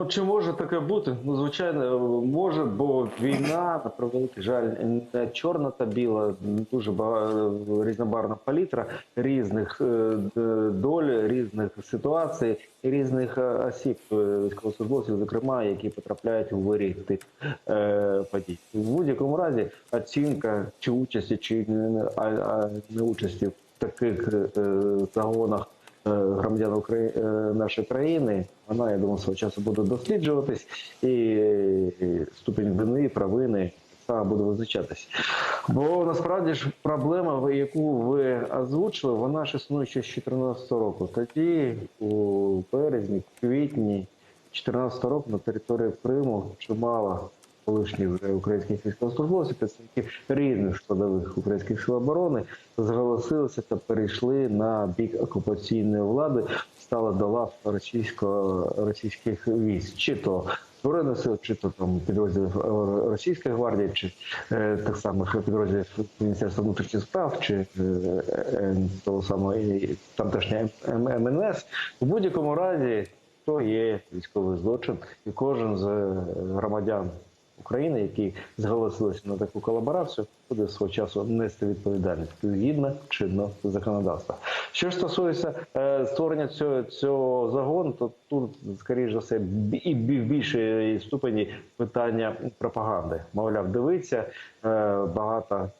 Ну, Чи може таке бути? Ну, звичайно, може, бо війна, на превеликий жаль, не чорна та біла, дуже багато різнобарна палітра різних е, доль, різних ситуацій, різних е, осіб е, військовослужбовців, зокрема, які потрапляють у е, подій. В будь-якому разі оцінка чи участі, чи не, а, не участі в таких загонах громадян Украї... е, нашої країни, вона, я думаю, свого часу буде досліджуватись, і е, ступінь вини, провини саме буде визначатись. Бо насправді ж проблема, яку ви озвучили, вона ж існує ще з 2014 року. Тоді, у березні, квітні 2014 року на території Криму чимало колишніх вже українських військовослужбовців, представників різних складових українських сил оборони зголосилися та перейшли на бік окупаційної влади, стали до лав російського російських військ, чи то збройних сил, чи то там підрозділів е, російської гвардії, чи е, тих самих підрозділів Міністерства внутрішніх справ, чи е, е, того самого М- МНС. У будь-якому разі то є військовий злочин, і кожен з е, громадян України, які зголосилися на таку колаборацію, буде свого часу нести відповідальність згідно чинного законодавства. Що ж стосується е, створення цього, цього загону, то тут, скоріш за все, і в більшій ступені питання пропаганди. Мовляв, дивиться е, багато.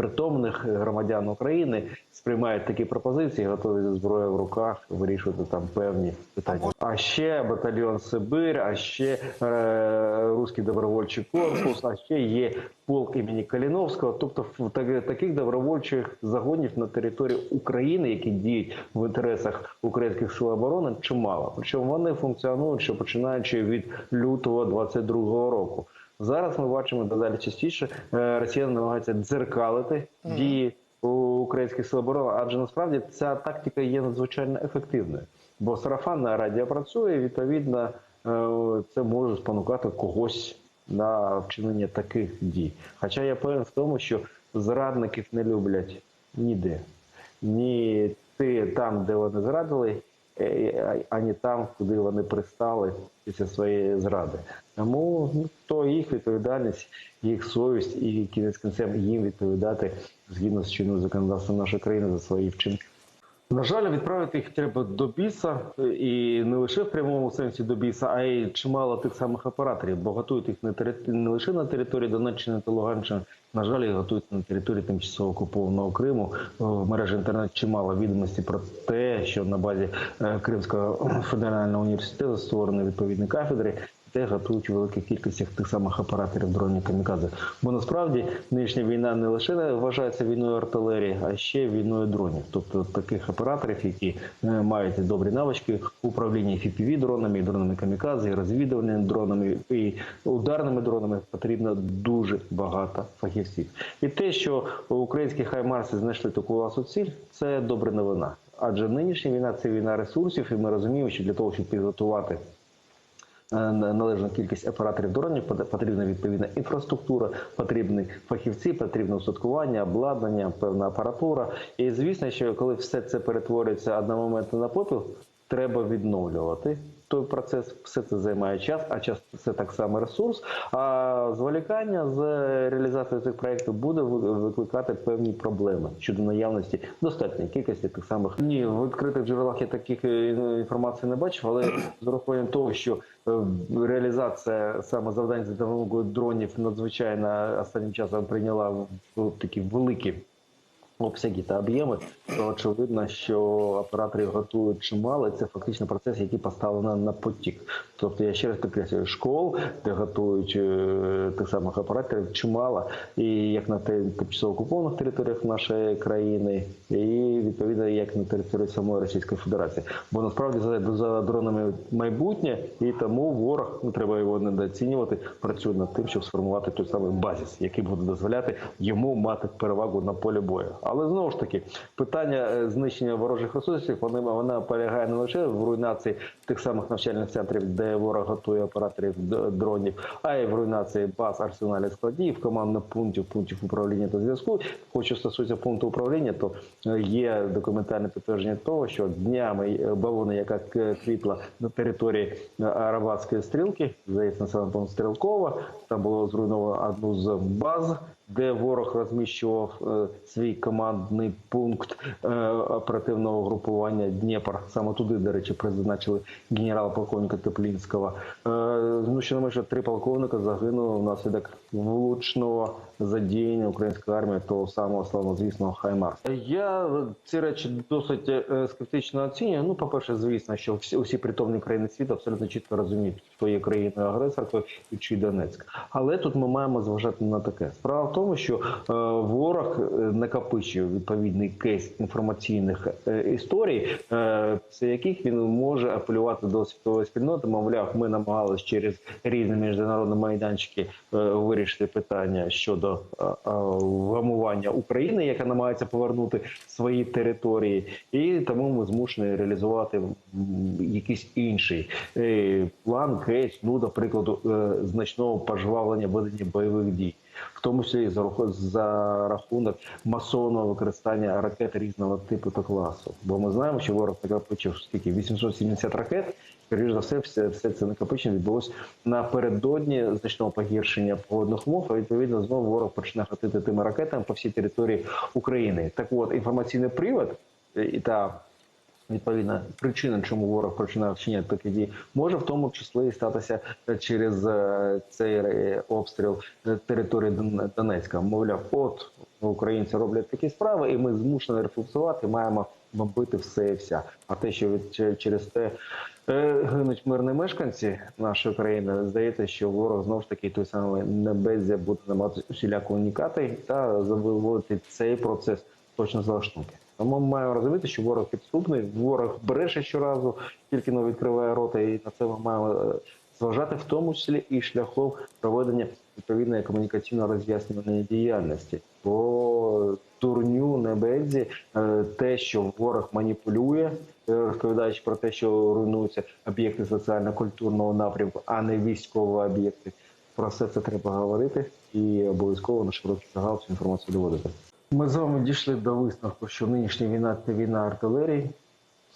Притомних громадян України сприймають такі пропозиції, готові зі зброєю в руках вирішувати там певні питання. А ще батальйон Сибир, а ще е, Руський добровольчий корпус, а ще є полк імені Каліновського. Тобто в так- таких добровольчих загонів на території України, які діють в інтересах українських сил оборони, чимало. Причому вони функціонують ще починаючи від лютого 22-го року. Зараз ми бачимо дедалі частіше е, росіяни намагаються дзеркалити дії у українських сил оборони, адже насправді ця тактика є надзвичайно ефективною, бо сарафанне радіо працює. Відповідно, е, це може спонукати когось на вчинення таких дій. Хоча я певен в тому, що зрадників не люблять ніде, ні ти там, де вони зрадили, ані там, куди вони пристали після своєї зради. Тому ну, то їх відповідальність, їх совість і кінець кінцем їм відповідати згідно з чинним законодавством нашої країни за свої вчинки. На жаль, відправити їх треба до біса, і не лише в прямому сенсі до біса, а й чимало тих самих операторів, бо готують їх не, тери- не лише на території Донеччини та Луганщини, на жаль, їх готують на території тимчасово окупованого Криму. В мережі інтернет чимало відомостей про те, що на базі е, Кримського федерального університету створені відповідні кафедри. Де готують у великих кількостях тих самих операторів дронів камікадзе. Бо насправді нинішня війна не лише вважається війною артилерії, а ще війною дронів. Тобто таких операторів, які е, мають добрі навички управління fpv дронами, дронами камікадзе, і розвідувальними дронами і ударними дронами потрібно дуже багато фахівців. І те, що українські хаймарси знайшли таку власну ціль, це добра новина. Адже нинішня війна це війна ресурсів, і ми розуміємо, що для того, щоб підготувати е, належну кількість операторів дронів, потрібна відповідна інфраструктура, потрібні фахівці, потрібне устаткування, обладнання, певна апаратура. І звісно, що коли все це перетворюється одномоментно на попіл, треба відновлювати. Той процес все це займає час, а час це так само ресурс. А зволікання з реалізацією цих проєктів буде викликати певні проблеми щодо наявності достатньої кількості тих самих. Ні, в відкритих джерелах я таких е, інформації не бачив, але з урахуванням того, що е, реалізація саме завдань за допомогою дронів надзвичайно останнім часом прийняла такі великі обсяги та об'єми, то очевидно, що оператори готують чимало. Це фактично процес, який поставлено на потік. Тобто я ще раз підкреслюю, школ, де готують е, тих самих операторів, чимало, і як на тимчасово окупованих територіях нашої країни, і відповідно як на території самої Російської Федерації. Бо насправді за, за дронами майбутнє, і тому ворог не треба його недооцінювати. Працює над тим, щоб сформувати той самий базис, який буде дозволяти йому мати перевагу на полі бою. Але знову ж таки, питання е, знищення ворожих ресурсів вони вона полягає не лише в руйнації тих самих навчальних центрів, де ворог готує операторів дронів, а й в руйнації баз, арсеналів складів, командних пунктів, пунктів управління та зв'язку. Хоч стосується пункту управління, то е, є документальне підтвердження того, що днями е, бавовна, яка к- кріпла на території Арабатської стрілки, здається, пункт Стрілкова, там було зруйновано одну з баз. Де ворог розміщував е, свій командний пункт е, оперативного групування Дніпр. Саме туди, до речі, призначили генерал-полковника Теплінського. Е, ну, що що три полковника загинули внаслідок влучного задіяння української армії того самого славнозвісного Хаймарс. Я ці речі досить скептично оцінюю. Ну, по-перше, звісно, що всі усі притомні країни світу абсолютно чітко розуміють, хто є країною агресоркою і чи Донецьк. Але тут ми маємо зважати на таке. Справа тому, що е, ворог е, накопичує відповідний кейс інформаційних е, історій, після яких він може апелювати до світової спільноти. Мовляв, ми намагалися через різні міжнародні майданчики вирішити питання щодо вгамування України, яка намагається повернути свої території, і тому ми змушені реалізувати якийсь інший план, кейс, ну до прикладу, значного пожвавлення ведення бойових дій. В тому числі і за раху- за рахунок масового використання ракет різного типу та класу. Бо ми знаємо, що ворог накопичив скільки 870 ракет. Скоріше за все, все, все це накопичення відбулося напередодні значного погіршення погодних умов. А відповідно знову ворог почне гатити тими ракетами по всій території України. Так от інформаційний привод е, і та відповідна причина, чому ворог починає вчиняти такі дії, може в тому числі і статися через е, цей е, обстріл е, території Дон- Донецька. Мовляв, от українці роблять такі справи, і ми змушені рефлексувати, маємо бомбити все і вся. А те, що від через те е, гинуть мирні мешканці нашої країни, здається, що ворог знову ж таки той самий небезя буде намагатися усіляко унікати та виводити цей процес точно за штуки. Тому ми маємо розуміти, що ворог підступний, ворог бреше щоразу, тільки но відкриває рота, і на це ми маємо е, зважати в тому числі і шляхом проведення відповідної комунікаційно-роз'яснювальної діяльності. По турню небезі е, те, що ворог маніпулює, е, розповідаючи про те, що руйнуються об'єкти соціально-культурного напрямку, а не військові об'єкти. Про все це треба говорити і обов'язково на широкий загал цю інформацію доводити. Ми з вами дійшли до висновку, що нинішня війна це війна артилерії.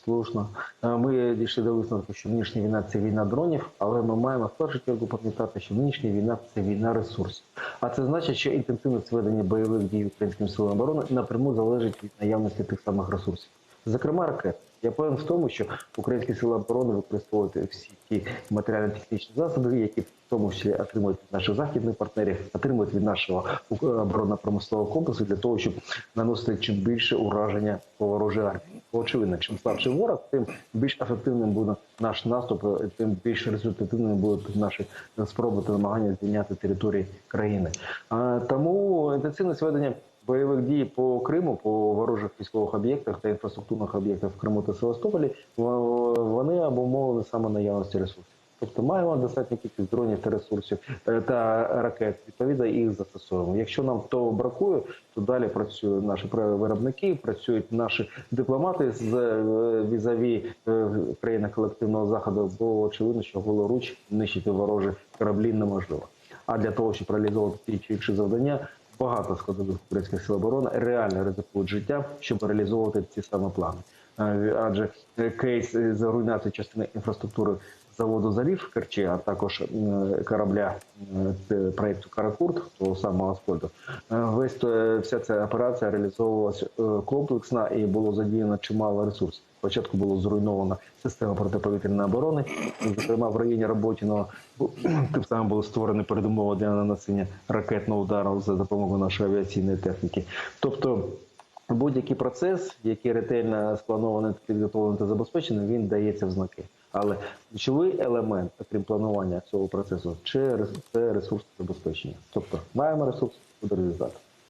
Слушно. Ми дійшли до висновку, що нинішня війна це війна дронів, але ми маємо в першу чергу пам'ятати, що нинішня війна це війна ресурсів. А це значить, що інтенсивність ведення бойових дій українським силам оборони напряму залежить від наявності тих самих ресурсів. Зокрема, ракет. Я певен в тому, що українські сили оборони використовують всі ті матеріально-технічні засоби, які тому числі отримують від наших західних партнерів, отримують від нашого оборонно-промислового комплексу для того, щоб наносити чим більше ураження по ворожій армії. Очевидно, чим слабший ворог, тим більш ефективним буде наш наступ, тим більш результативними будуть наші спроби та намагання звільняти території країни. А, тому інтенсивність ведення бойових дій по Криму, по ворожих військових об'єктах та інфраструктурних об'єктах в Криму та Севастополі, во- вони обумовлені саме наявності ресурсів. Тобто маємо достатньо кількість дронів та ресурсів е, та ракет. Відповідно, їх застосовуємо. Якщо нам того бракує, то далі працюють наші виробники, працюють наші дипломати з е, візаві е, країни колективного заходу. Бо очевидно, що голоруч нищити ворожі кораблі неможливо. А для того, щоб реалізовувати ті чи інші завдання, багато складових українських сил оборони реально ризикують життя, щоб реалізовувати ці саме плани. Адже кейс з руйнації частини інфраструктури заводу залів в Керчі, а також е, корабля е, проекту Каракурт, того самого Аскольду, е, весь вся ця операція реалізовувалася комплексно і було задіяно чимало ресурсів. Спочатку було зруйновано система протиповітряної оборони, зокрема в районі Роботіного тим самим були створені передумови для нанесення ракетного удару за допомогою нашої авіаційної техніки. Тобто будь-який процес, який ретельно спланований, підготовлений та забезпечений, він дається в знаки. Але ключовий елемент, окрім планування цього процесу, це рес- це ресурс забезпечення. Тобто маємо ресурс, буде результат.